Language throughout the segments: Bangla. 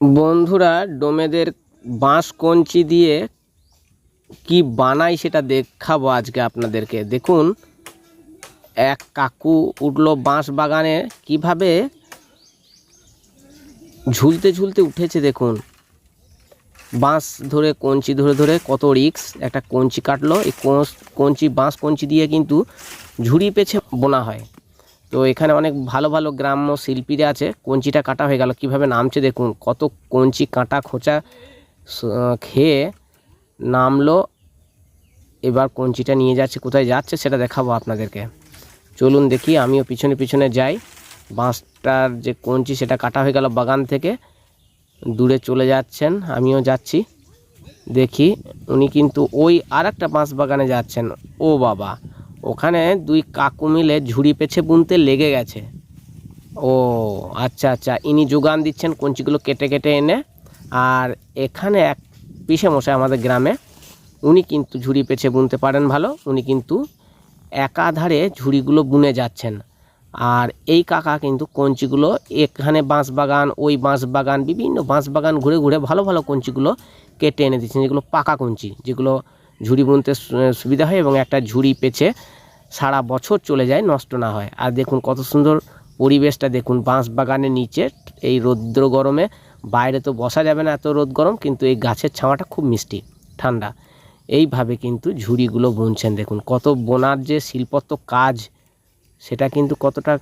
বন্ধুরা, ডোমেদের বাঁশ কঞ্চি দিয়ে কি বানাই সেটা দেখাবো আজকে আপনাদেরকে। দেখুন, এক কাকু উঠল বাঁশ বাগানে, কীভাবে ঝুলতে ঝুলতে উঠেছে দেখুন। বাঁশ ধরে, কঞ্চি ধরে ধরে কত রিক্স, একটা কঞ্চি কাটলো, এই কঞ্চি, বাঁশ কঞ্চি দিয়ে কিন্তু ঝুড়ি পেছে বোনা হয়। তো এখানে অনেক ভালো ভালো গ্রাম্য শিল্পীরা আছে। কঞ্চিটা কাটা হয়ে গেল, কীভাবে নামছে দেখুন, কত কঞ্চি কাঁটা খোঁচা খেয়ে নামলো। এবার কঞ্চিটা নিয়ে যাচ্ছে, কোথায় যাচ্ছে সেটা দেখাবো আপনাদেরকে। চলুন দেখি, আমিও পিছনে পিছনে যাই। বাঁশটার যে কঞ্চি, সেটা কাটা হয়ে গেল বাগান থেকে। দূরে চলে যাচ্ছেন, আমিও যাচ্ছি। দেখি, উনি কিন্তু ওই আর একটা বাঁশ বাগানে যাচ্ছেন। ও বাবা ওখানে দুই কাকু মিলে ঝুড়ি পেছে বুনতে লেগে গেছে। ও আচ্ছা আচ্ছা ইনি যোগান দিচ্ছেন কঞ্চিগুলো কেটে কেটে এনে। আর এখানে এক পিসে মশাই আমাদের গ্রামে, উনি কিন্তু ঝুড়ি পেছে বুনতে পারেন ভালো, উনি কিন্তু একাধারে ঝুড়িগুলো বুনে যাচ্ছেন। আর এই কাকা কিন্তু কঞ্চিগুলো এখানে বাঁশ বাগান, ওই বাঁশ বাগান, বিভিন্ন বাঁশ বাগান ঘুরে ঘুরে ভালো ভালো কঞ্চিগুলো কেটে এনে দিচ্ছেন, যেগুলো পাকা কঞ্চি, যেগুলো ঝুড়ি বুনতে সুবিধা হয় এবং একটা ঝুড়ি পেছে সারা বছর চলে যায়, নষ্ট না হয়। আর দেখুন কত সুন্দর পরিবেশটা, দেখুন বাঁশ বাগানের নিচে, এই রৌদ্র গরমে। বাইরে তো বসা যাবে না এত রোদ গরম, কিন্তু এই গাছের ছাওয়াটা খুব মিষ্টি, ঠান্ডা। এইভাবে কিন্তু ঝুড়িগুলো বুনছেন, দেখুন কত বোনার যে শিল্পত্ব কাজ, সেটা কিন্তু কতটা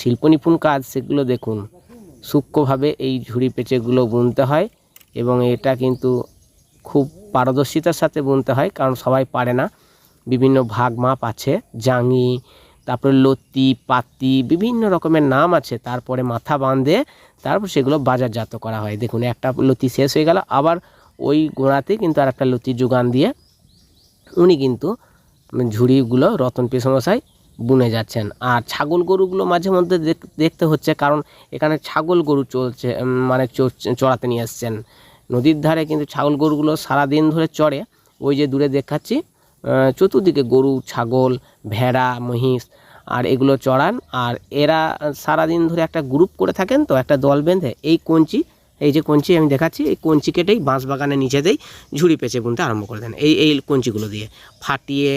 শিল্প নিপুণ কাজ, সেগুলো দেখুন। সূক্ষ্মভাবে এই ঝুড়ি পেঁচেগুলো বুনতে হয় এবং এটা কিন্তু খুব পারদর্শিতার সাথে বুনতে হয়, কারণ সবাই পারে না। বিভিন্ন ভাগ মাপ আছে জাঙি তারপরে লতি, পাতি, বিভিন্ন রকমের নাম আছে, তারপরে মাথা বাঁধে, তারপর সেগুলো বাজারজাত করা হয়। দেখুন, একটা লতি শেষ হয়ে গেল, আবার ওই গোড়াতে কিন্তু আর একটা লতি যোগান দিয়ে উনি কিন্তু ঝুড়িগুলো রতন পেশমশাই বুনে যাচ্ছেন। আর ছাগল গরুগুলো মাঝে মধ্যে দেখ- দেখতে হচ্ছে, কারণ এখানে ছাগল গরু চলছে মানে চড়- চড়াতে নিয়ে আসছেন। নদীর ধারে কিন্তু ছাগল গরুগুলো সারা দিন ধরে চড়ে, ওই যে দূরে দেখাচ্ছি চতুর্দিকে গরু, ছাগল, ভেড়া, মহিষ, আর এগুলো চড়ান। আর এরা সারাদিন ধরে একটা গ্রুপ করে থাকেন তো, একটা দল বেঁধে, এই কঞ্চি, এই যে কঞ্চি আমি দেখাচ্ছি, এই কঞ্চি কেটেই বাঁশ বাগানের নিচেতেই ঝুড়ি পেঁচে বুনতে আরম্ভ করে দেন। এই এই কঞ্চিগুলো দিয়ে ফাটিয়ে,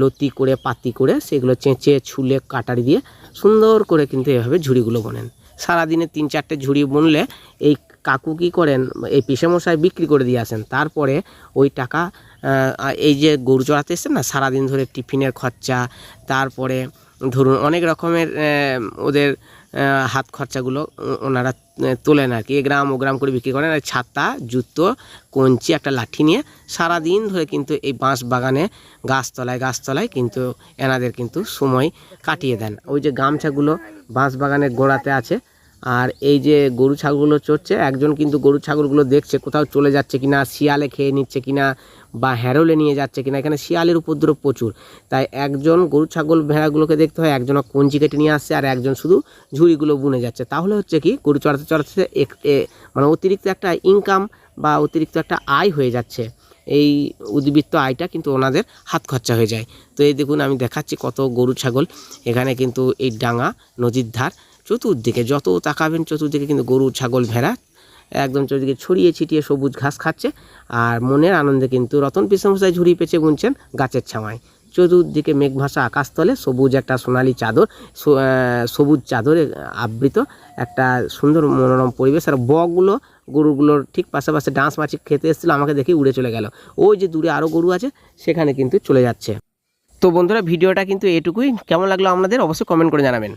লতি করে, পাতি করে সেগুলো চেঁচে, ছুলে, কাটারি দিয়ে সুন্দর করে কিন্তু এভাবে ঝুড়িগুলো বোনেন। সারাদিনে তিন চারটে ঝুড়ি বুনলে এই কাকু কী করেন, এই পিসেমশাই বিক্রি করে দিয়ে আসেন। তারপরে ওই টাকা এই যে গরু চড়াতে এসছেন না, সারাদিন ধরে টিফিনের খরচা, তারপরে ধরুন অনেক রকমের ওদের হাত খরচাগুলো ওনারা তোলেন আর কি। এ গ্রাম ও গ্রাম করে বিক্রি করেন। আর ছাতা, জুতো, কঞ্চি, একটা লাঠি নিয়ে সারাদিন ধরে কিন্তু এই বাঁশ বাগানে, গাছতলায় গাছতলায় কিন্তু এনাদের কিন্তু সময় কাটিয়ে দেন। ওই যে গামছাগুলো বাঁশ বাগানের গোড়াতে আছে আর এই যে গরু ছাগলগুলো চড়ছে, একজন কিন্তু গরু ছাগলগুলো দেখছে কোথাও চলে যাচ্ছে কিনা, শিয়ালে খেয়ে নিচ্ছে কিনা বা হ্যারোলে নিয়ে যাচ্ছে কিনা, এখানে শিয়ালের উপদ্রব প্রচুর। তাই একজন গরু ছাগল ভেড়াগুলোকে দেখতে হয়, একজন কঞ্চি কেটে নিয়ে আসছে আর একজন শুধু ঝুড়িগুলো বুনে যাচ্ছে। তাহলে হচ্ছে কি, গরু চড়াতে চড়াতে এক- মানে অতিরিক্ত একটা ইনকাম বা অতিরিক্ত একটা আয় হয়ে যাচ্ছে। এই উদ্বৃত্ত আয়টা কিন্তু ওনাদের হাত খরচা হয়ে যায়। তো এই দেখুন, আমি দেখাচ্ছি কত গরু ছাগল। এখানে কিন্তু এই ডাঙা নদীর ধার চতুর্দিকে যত তাকাবেন, চতুর্দিকে কিন্তু গরু, ছাগল, ভেড়া, একদম চতুর্দিকে ছড়িয়ে ছিটিয়ে সবুজ ঘাস খাচ্ছে আর মনের আনন্দে কিন্তু রতন পিসমশাই ঝুড়ি পেঁচে গুনছেন গাছের ছাওয়ায়। চতুর্দিকে মেঘ ভাসা আকাশতলে সবুজ একটা সোনালি চাদর সবুজ চাদরে আবৃত একটা সুন্দর মনোরম পরিবেশ। আর বকগুলো গরুগুলোর ঠিক পাশাপাশি ডান্স মাছি খেতে এসেছিল, আমাকে দেখে উড়ে চলে গেল। ওই যে দূরে আরও গরু আছে, সেখানে কিন্তু চলে যাচ্ছে। তো বন্ধুরা, ভিডিওটা কিন্তু এটুকুই। কেমন লাগল আপনাদের? অবশ্যই কমেন্ট করে জানাবেন।